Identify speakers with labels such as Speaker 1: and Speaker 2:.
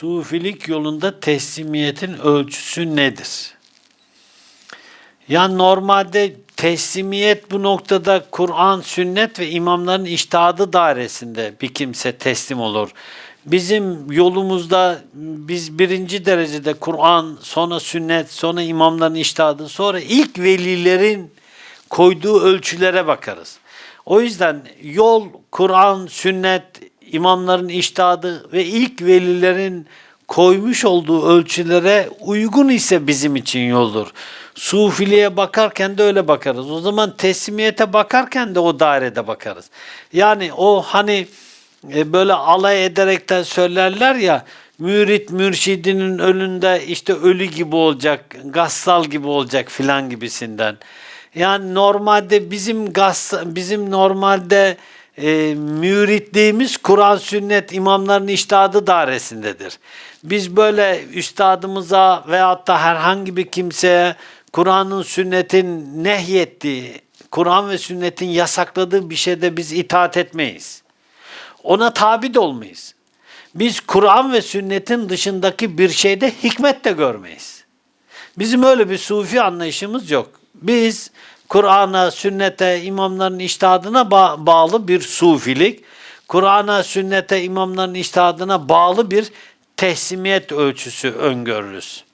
Speaker 1: Sufilik yolunda teslimiyetin ölçüsü nedir? Yani normalde teslimiyet bu noktada Kur'an, sünnet ve imamların iştihadı dairesinde bir kimse teslim olur. Bizim yolumuzda biz birinci derecede Kur'an, sonra sünnet, sonra imamların iştihadı, sonra ilk velilerin koyduğu ölçülere bakarız. O yüzden yol, Kur'an, sünnet, imamların iştihadı ve ilk velilerin koymuş olduğu ölçülere uygun ise bizim için yoldur. Sufiliğe bakarken de öyle bakarız. O zaman teslimiyete bakarken de o dairede bakarız. Yani o hani e, böyle alay ederekten söylerler ya mürit mürşidinin önünde işte ölü gibi olacak, gassal gibi olacak filan gibisinden. Yani normalde bizim gas bizim normalde e, müritliğimiz Kur'an sünnet imamların iştihadı dairesindedir. Biz böyle üstadımıza veyahut da herhangi bir kimseye Kur'an'ın sünnetin nehyettiği, Kur'an ve sünnetin yasakladığı bir şeyde biz itaat etmeyiz. Ona tabi de olmayız. Biz Kur'an ve sünnetin dışındaki bir şeyde hikmet de görmeyiz. Bizim öyle bir sufi anlayışımız yok. Biz Kur'an'a, sünnete, imamların iştihadına ba- bağlı bir sufilik, Kur'an'a, sünnete, imamların iştihadına bağlı bir teslimiyet ölçüsü öngörürüz.